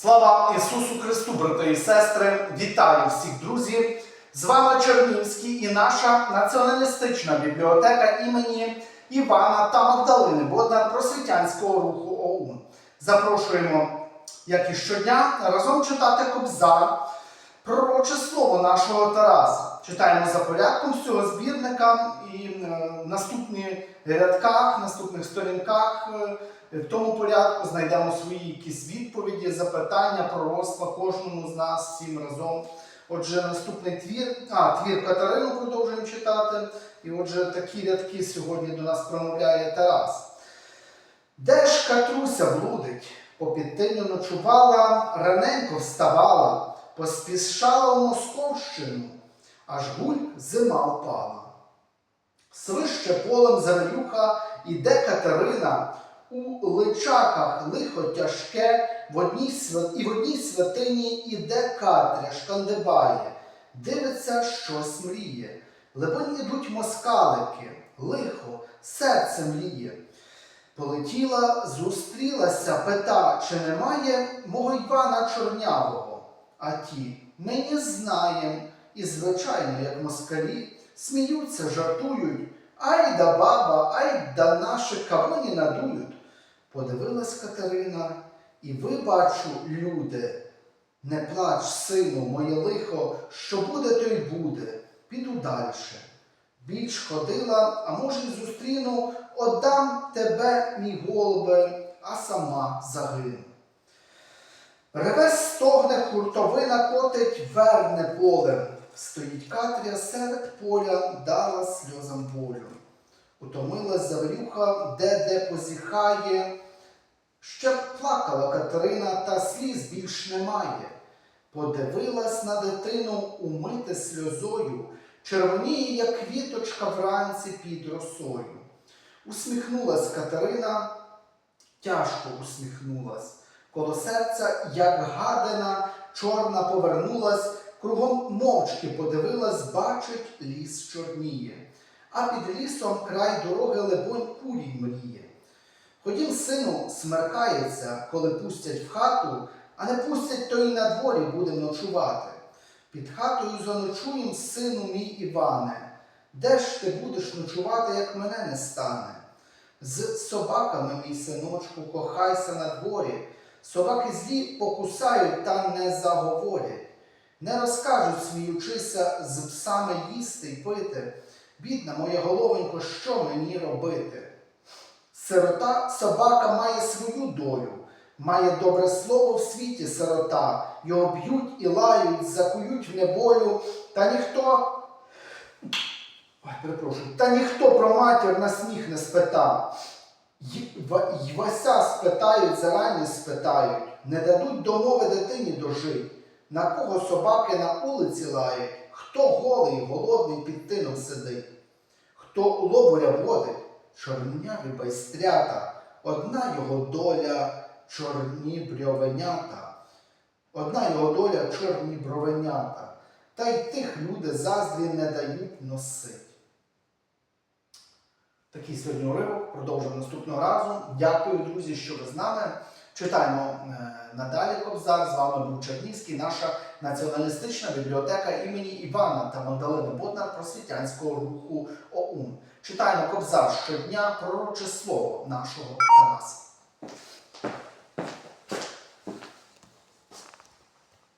Слава Ісусу Христу, брати і сестри! Вітаю всіх друзів! З вами Чернівський і наша націоналістична бібліотека імені Івана та Магдалини Бодна просвітянського руху ОУН. Запрошуємо, як і щодня, разом читати Кобзар, пророче слово нашого Тараса. Читаємо за порядком з цього збірника і е, в наступних рядках, наступних сторінках. е, в тому порядку знайдемо свої якісь відповіді, запитання, пророцтва кожному з нас всім разом. Отже, наступний твір, а, твір Катерину продовжуємо читати. І отже, такі рядки сьогодні до нас промовляє Тарас. Де ж Катруся блудить? Попід тиню ночувала, раненько вставала, поспішала в Московщину, аж гуль зима впала. Свище полем завелюха, іде Катерина, у личаках лихо тяжке, в одній свят... і в одній святині іде Катря, шкандибає, дивиться, щось мріє. Лебонь ідуть москалики, лихо, серце мріє. Полетіла, зустрілася, пита, чи немає мого Івана Чорнявого. А ті, ми не знаєм, і, звичайно, як москалі, сміються, жартують. Ай да баба, ай да наші кавуні надують. Подивилась Катерина, і ви, бачу, люди, не плач, сину, моє лихо, що буде, то й буде. Піду дальше. Більш ходила, а може й зустріну, отдам тебе, мій голубе, а сама загину. Реве стогне, хуртовина котить, верне поле. Стоїть Катря серед поля, дала сльозам волю. Утомилась заврюха, де-де позіхає. Ще плакала Катерина, та сліз більш немає. Подивилась на дитину, умите сльозою, червоніє, як квіточка вранці під росою. Усміхнулась Катерина, тяжко усміхнулась. Коло серця, як гадина, чорна повернулась, кругом мовчки подивилась, бачить, ліс чорніє. А під лісом край дороги, лебонь, курій мріє. Ходім, сину, смеркається, коли пустять в хату, а не пустять, то й на дворі будем ночувати. Під хатою заночуєм, сину мій Іване, де ж ти будеш ночувати, як мене не стане? З собаками, мій синочку, кохайся на дворі, собаки злі покусають та не заговорять. Не розкажуть, сміючися, з псами їсти й пити. Бідна моя головонько, що мені робити? Сирота собака має свою долю, має добре слово в світі сирота, його б'ють і лають, закують в неволю, та ніхто. Ой, перепрошую, та ніхто про матір на сніг не спитав. Й, Ва- Вася спитають, зарані спитають, не дадуть домови дитині дожить. На кого собаки на вулиці лають, хто голий, голодний під тином сидить, хто лоборя водить, чорняві байстрята, одна його доля чорні брьовенята, одна його доля чорні бровенята, та й тих люди заздрі не дають носить. Такий сьогодні уривок. Продовжуємо наступного разу. Дякую, друзі, що ви з нами. Читаємо е, надалі Кобзар. З вами був Чернівський, наша націоналістична бібліотека імені Івана та Магдалини Боднар просвітянського руху ОУН. Читаємо Кобзар щодня пророче слово нашого Тараса.